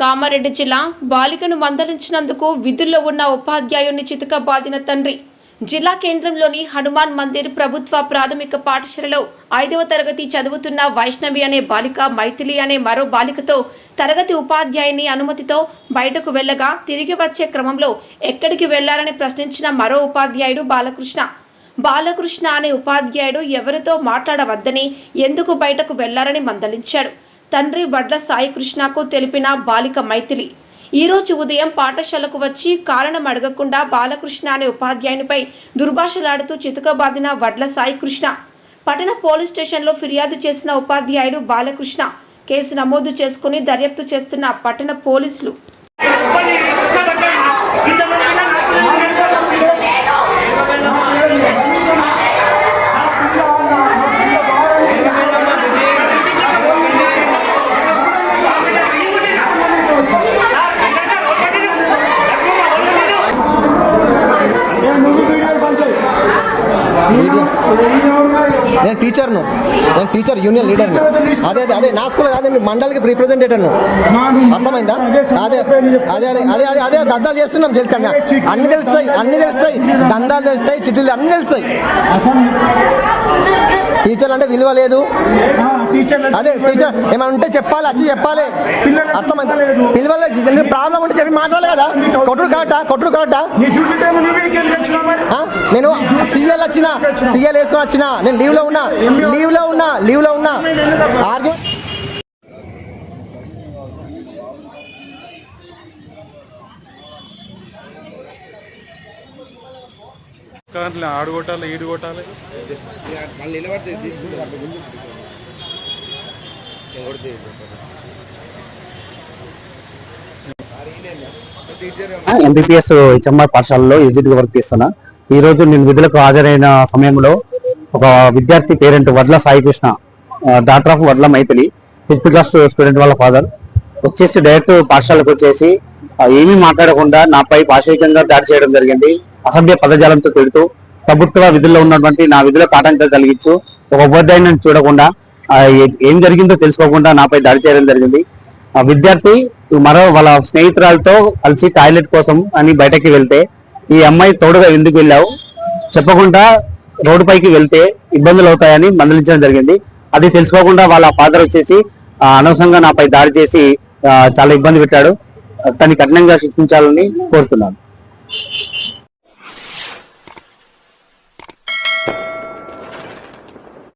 కామారెడ్డి జిల్లా బాలికను మందలించినందుకు విధుల్లో ఉన్న ఉపాధ్యాయుని చితక బాధిన తండ్రి. జిల్లా కేంద్రంలోని హనుమాన్ మందిర్ ప్రభుత్వ ప్రాథమిక పాఠశాలలో ఐదవ తరగతి చదువుతున్న వైష్ణవి అనే బాలిక మైథిలి అనే మరో బాలికతో తరగతి ఉపాధ్యాయుని అనుమతితో బయటకు వెళ్ళగా తిరిగి వచ్చే క్రమంలో ఎక్కడికి వెళ్ళారని ప్రశ్నించిన మరో ఉపాధ్యాయుడు బాలకృష్ణ. బాలకృష్ణ అనే ఉపాధ్యాయుడు ఎవరితో మాట్లాడవద్దని ఎందుకు బయటకు వెళ్ళారని మందలించాడు. తండ్రి వడ్ల సాయికృష్ణకు తెలిపిన బాలిక మైథిలి. ఈరోజు ఉదయం పాఠశాలకు వచ్చి కారణం అడగకుండా బాలకృష్ణ అనే ఉపాధ్యాయునిపై దుర్భాషలాడుతూ చితకబాదిన వడ్ల సాయికృష్ణ పట్టణ పోలీస్ స్టేషన్లో ఫిర్యాదు చేసిన ఉపాధ్యాయుడు బాలకృష్ణ. కేసు నమోదు చేసుకుని దర్యాప్తు చేస్తున్న పట్టణ పోలీసులు. నేను టీచర్ను. నేను టీచర్ యూనియన్ లీడర్ని. అదే అదే అదే నా స్కూల్ కాదండి మండలికి రిప్రజెంటేటర్ను అర్థమైందా? అదే అదే అదే అదే అదే అదే దందాలు చేస్తున్నాం తెలుసంగా అన్ని తెలుస్తాయి అన్ని తెలుస్తాయి దందాలు తెలుస్తాయి చిట్లు అన్ని తెలుస్తాయి. అసలు టీచర్లు అంటే విలువ లేదు. టీచర్ అదే టీచర్ ఏమైనా ఉంటే చెప్పాలి వచ్చి చెప్పాలి. అర్థమైందా ప్రాబ్లం ఉంటే చెప్పి మాట్లాడాలి కదా? కొట్టుడు కాట కొట్టుడు కాట? నేను సీఎల్ వచ్చిన సీఎల్ వేసుకొని వచ్చిన. నేను లీవ్లో ఉన్నా. లీవ్లో ఉన్నా లీవ్లో ఉన్నా. ఆర్గ్యుమెంట్ ఆడు కొట్టాలి ఈడు కొట్టాలి మళ్ళీ నిలబడితే తీసుకుంటారు నేను కొడితే ఎంబీపీఎస్ హెచ్ఎంఆర్ పాఠశాలలో ఎగ్జిట్గా వర్క్ చేస్తున్నా. ఈ రోజు నేను విధులకు హాజరైన సమయంలో ఒక విద్యార్థి పేరెంట్ వడ్ల Saikrishna doctor of Vadla Maithili fifth class student వాళ్ళ ఫాదర్ వచ్చేసి డైరెక్ట్ పాఠశాలకు వచ్చేసి ఏమీ మాట్లాడకుండా నాపై పాశవికంగా దాడి చేయడం జరిగింది. అసభ్య పదజాలంతో తిడుతూ ప్రభుత్వ విధుల్లో ఉన్నటువంటి నా విధులకు ఆటంకం కలిగించు ఒక ఉపాధ్యాయుని చూడకుండా ఏం జరిగిందో తెలుసుకోకుండా నాపై దాడి చేయడం జరిగింది. ఆ విద్యార్థి మరో వాళ్ళ స్నేహితురాలతో కలిసి టాయిలెట్ కోసం అని బయటకి వెళ్తే ఈ అమ్మాయి తోడుగా ఎందుకు వెళ్ళావు? చెప్పకుండా రోడ్డు పైకి వెళ్తే ఇబ్బందులు అవుతాయని మందలించడం జరిగింది. అది తెలుసుకోకుండా వాళ్ళ ఫాదర్ వచ్చేసి అనవసరంగా నాపై దాడి చేసి చాలా ఇబ్బంది పెట్టాడు. తనని కఠినంగా శిక్షించాలని కోరుతున్నాను.